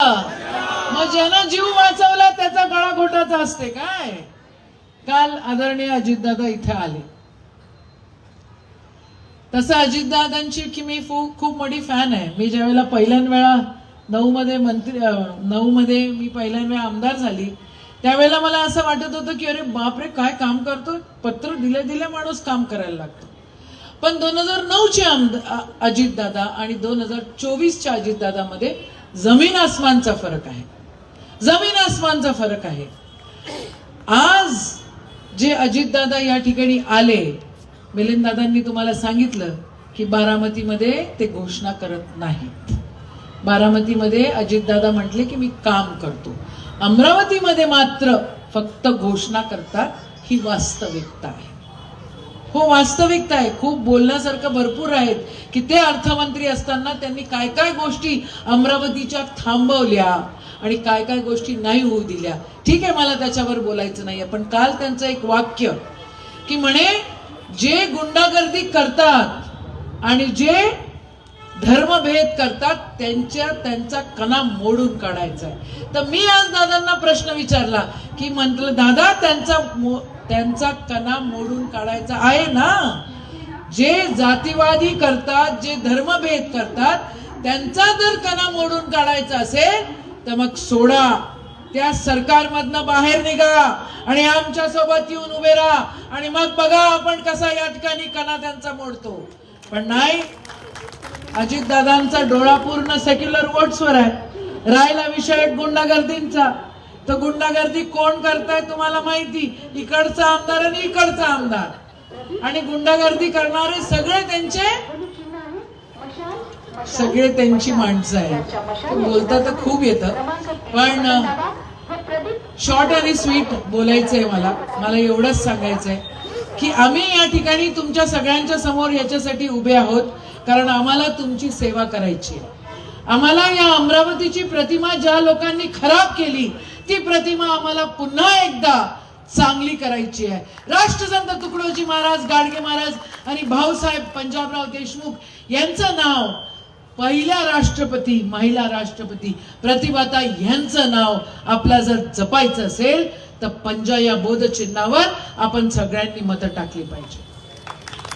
मग ज्यानं जीव वाचवला त्याचा गळा घोटाचा असते काय? काल आदरणीय अजितदादा इथे आले. तसं अजितदादांची की मी खूप मोठी फॅन आहे. मी ज्यावेळेला पहिल्यान वेळा नऊ मध्ये मंत्री नऊ मध्ये मी पहिल्यान वेळा आमदार झाली त्यावेळेला मला असं वाटत होतं की अरे बापरे काय काम करतो पत्र दिले दिले माणूस काम करायला लागतो. पण दोन हजार नऊचे अजितदादा आणि दोन हजार चोवीसच्या अजितदादामध्ये जमीन आसमानचा फरक आहे. जमीन आसमानचा फरक आहे. आज जे अजितदादा या ठिकाणी आले मिलिंददादांनी तुम्हाला सांगितलं की बारामतीमध्ये ते घोषणा करत नाहीत. बारामतीमध्ये अजितदादा म्हटले की मी काम करतो. अमरावतीमध्ये मात्र फक्त घोषणा करतात ही वास्तविकता आहे. हो वास्तविकता आहे. खूप बोलण्यासारखं भरपूर आहेत की ते अर्थमंत्री असताना त्यांनी काय काय गोष्टी अमरावतीच्या थांबवल्या आणि काय काय गोष्टी नाही होऊ दिल्या. ठीक आहे मला त्याच्यावर बोलायचं नाही पण काल त्यांचं एक वाक्य की म्हणे जे गुंडागर्दी करतात आणि जे धर्मभेद करतात त्यांच्या त्यांचा कणा मोडून काढायचा आहे. तर मी आज दादांना प्रश्न विचारला की म्हटलं दादा त्यांचा मो- त्यांचा कणा मोडून काढायचा आहे ना? जे जातीवादी करतात जे धर्मभेद करतात त्यांचा जर कणा मोडून काढायचा असेल तर मग सोडा. त्या सरकारमधनं बाहेर निघा आणि आमच्यासोबत येऊन उभे राहा. आणि मग बघा आपण कसा या ठिकाणी कणा त्यांचा मोडतो. पण नाही अजितदादांचा डोळा पूर्ण सेक्युलर वोट्सवर आहे. राहिला विषय गुंडागर्दींचा. तर गुंडागर्दी कोण करताय तुम्हाला माहिती? इकडचा आमदार आणि इकडचा आमदार. आणि गुंडागर्दी करणारे सगळे त्यांचे सगळे त्यांची माणसं आहेत. बोलता तर खूप येतं. पण शॉर्ट आणि स्वीट बोलायचंय मला. मला एवढंच सांगायचंय की आम्ही या ठिकाणी तुमच्या सगळ्यांच्या समोर याच्यासाठी उभे आहोत. कारण आम्हाला तुमची सेवा करायची आहे. आम्हाला या अमरावतीची प्रतिमा ज्या लोकांनी खराब केली ती प्रतिमा आम्हाला पुन्हा एकदा चांगली करायची आहे. राष्ट्रसंत तुकडोजी महाराज गाडगे महाराज आणि भाऊसाहेब पंजाबराव देशमुख यांचं नाव पहिल्या राष्ट्रपती महिला राष्ट्रपती प्रतिभाता यांचं नाव आपला जर जपायचं असेल तर पंजा या बोध चिन्हावर आपण सगळ्यांनी मतं टाकली पाहिजे.